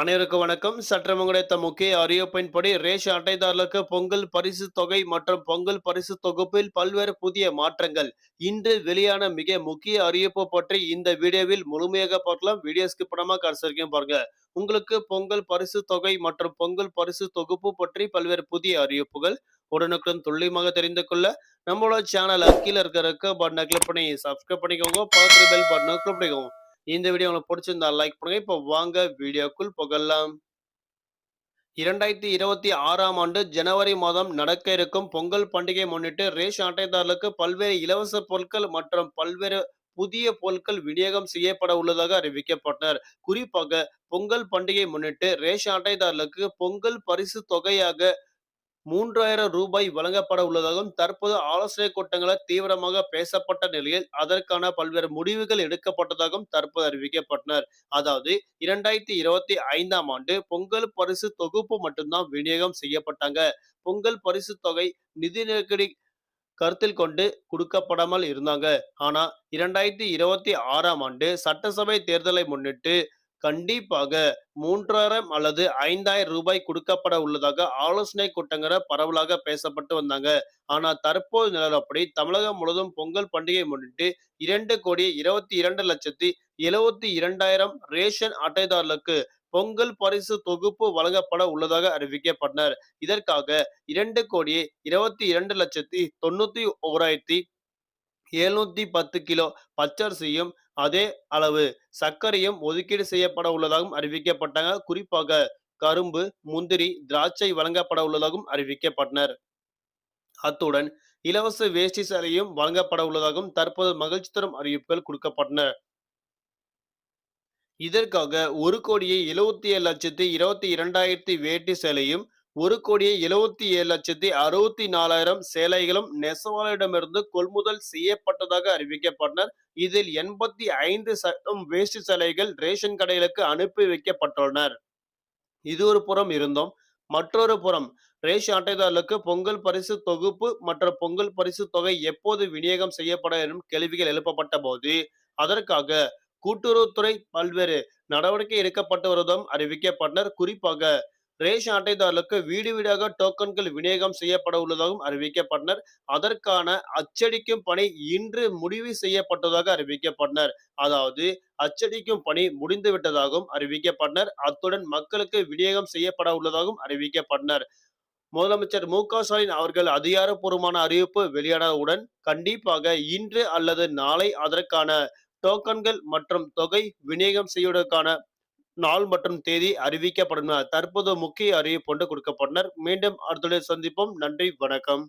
அனைவருக்கும் வணக்கம். சற்றம் கிடைத்த முக்கிய அறிவிப்பின்படி ரேஷன் அட்டைதாரர்களுக்கு பொங்கல் பரிசு தொகை மற்றும் பொங்கல் பரிசு தொகுப்பில் பல்வேறு புதிய மாற்றங்கள். இன்று வெளியான மிக முக்கிய அறிவிப்பு பற்றி இந்த வீடியோவில் முழுமையாக பார்க்கலாம். வீடியோ படமாக பண்ணாம கடைசி வரைக்கும் பாருங்க. உங்களுக்கு பொங்கல் பரிசு தொகை மற்றும் பொங்கல் பரிசு தொகுப்பு பற்றி பல்வேறு புதிய அறிவிப்புகள் உடனுக்குடன் துல்லியமாக தெரிந்து கொள்ள நம்மளோட சேனல் அக்கீழ இருக்கிற பட்டனை கிளிக் பண்ணி சப்ஸ்கிரைப் பண்ணிக்கோங்க. பக்கத்தில் பெல் பட்டனை கிளிக் பண்ணிக்கோங்க. இந்த வீடியோ உங்களுக்கு பிடிச்சிருந்தா லைக் பண்ணுங்க. இப்போ வாங்க வீடியோக்குள் புகழலாம் இரண்டாயிரத்தி இருபத்தி ஆறாம் ஆண்டு ஜனவரி மாதம் நடக்க இருக்கும் பொங்கல் பண்டிகை முன்னிட்டு ரேஷன் அட்டைதாரர்களுக்கு பல்வேறு இலவச பொருட்கள் மற்றும் பல்வேறு புதிய பொருட்கள் விநியோகம் செய்யப்பட உள்ளதாக அறிவிக்கப்பட்டனர். குறிப்பாக பொங்கல் பண்டிகை முன்னிட்டு ரேஷன் அட்டைதாரர்களுக்கு பொங்கல் பரிசு தொகையாக மூன்றாயிரம் ரூபாய் வழங்கப்பட உள்ளதாகவும் தற்போது ஆலோசனை கூட்டங்களில் தீவிரமாக பேசப்பட்ட நிலையில் அதற்கான பல்வேறு முடிவுகள் எடுக்கப்பட்டதாகவும் தற்போது அறிவிக்கப்பட்டனர். அதாவது இரண்டாயிரத்தி இருபத்தி ஐந்தாம் ஆண்டு பொங்கல் பரிசு தொகுப்பு மட்டும்தான் விநியோகம் செய்யப்பட்டாங்க. பொங்கல் பரிசு தொகை நிதி நெருக்கடி கருத்தில் கொண்டு கொடுக்கப்படாமல் இருந்தாங்க. ஆனா இரண்டாயிரத்தி இருபத்தி ஆறாம் ஆண்டு சட்டசபை தேர்தலை முன்னிட்டு கண்டிப்பாக மூன்றாயிரம் அல்லது ஐந்தாயிரம் ரூபாய் கொடுக்கப்பட உள்ளதாக ஆலோசனை கூட்டங்கிற பரவலாக பேசப்பட்டு வந்தாங்க. ஆனா தற்போது நிலவரப்படி தமிழகம் முழுவதும் பொங்கல் பண்டிகை முன்னிட்டு இரண்டு கோடி இருபத்தி இரண்டு லட்சத்தி எழுவத்தி இரண்டாயிரம் ரேஷன் அட்டைதாரர்களுக்கு பொங்கல் பரிசு தொகுப்பு வழங்கப்பட உள்ளதாக அறிவிக்கப்பட்டனர். இதற்காக இரண்டு கோடி இருபத்தி இரண்டு லட்சத்தி தொண்ணூத்தி ஓராயிரத்தி எழுநூத்தி பத்து கிலோ பச்சரிசியும் அதே அளவு. சர்க்கரையும் ஒதுக்கீடு செய்யப்பட உள்ளதாகவும் அறிவிக்கப்பட்டாங்க குறிப்பாக கரும்பு முந்திரி திராட்சை வழங்கப்பட உள்ளதாகவும் அறிவிக்கப்பட்டனர். அத்துடன் இலவச வேஷ்டி சேலையும் வழங்கப்பட உள்ளதாகவும் தற்போது மகிழ்ச்சி தரும் அறிவிப்புகள் கொடுக்கப்பட்டன. இதற்காக ஒரு கோடியே எழுவத்தி ஏழு லட்சத்தி இருபத்தி இரண்டாயிரத்தி வேட்டி சேலையும் ஒரு கோடியே எழுவத்தி ஏழு லட்சத்தி அறுபத்தி நாலாயிரம் சேலைகளும் நெசவாளரிடமிருந்து கொள்முதல் செய்யப்பட்டதாக அறிவிக்கப்பட்டனர். இதில் எண்பத்தி ஐந்து சதம் வேஷ்டி சேலைகள் ரேஷன் கடைகளுக்கு அனுப்பி வைக்கப்பட்டுள்ளனர். இது ஒரு புறம் இருந்தோம் மற்றொரு புறம் ரேஷன் அட்டைதாரர்களுக்கு பொங்கல் பரிசு தொகுப்பு மற்றும் பொங்கல் பரிசு தொகை எப்போது விநியோகம் செய்யப்பட எனும் கேள்விகள் எழுப்பப்பட்ட போது அதற்காக கூட்டுறவுத்துறை பல்வேறு நடவடிக்கை எடுக்கப்பட்டு வருவதும் அறிவிக்கப்பட்டனர். குறிப்பாக ரேஷன் அட்டைதாரர்களுக்கு வீடு வீடாக டோக்கன்கள் விநியோகம் செய்யப்பட உள்ளதாகவும் அறிவிக்கப்பட்டனர். அதற்கான அச்சடிக்கும் பணி இன்று முடிவு செய்யப்பட்டதாக அறிவிக்கப்பட்டனர். அதாவது அச்சடிக்கும் பணி முடிந்து விட்டதாகவும் அறிவிக்கப்பட்டனர். அத்துடன் மக்களுக்கு விநியோகம் செய்யப்பட உள்ளதாகவும் அறிவிக்கப்பட்டனர். முதலமைச்சர் மு க ஸ்டாலின் அவர்கள் அதிகாரப்பூர்வமான அறிவிப்பு வெளியானவுடன் கண்டிப்பாக இன்று அல்லது நாளை அதற்கான டோக்கன்கள் மற்றும் தொகை விநியோகம் செய்வதற்கான நாள் மற்றும் தேதி அறிவிக்கப்படும் தற்போது முக்கிய அறிவிப்பு ஒன்று கொடுக்கப்பட்டனர். மீண்டும் அடுத்த சந்திப்போம். நன்றி. வணக்கம்.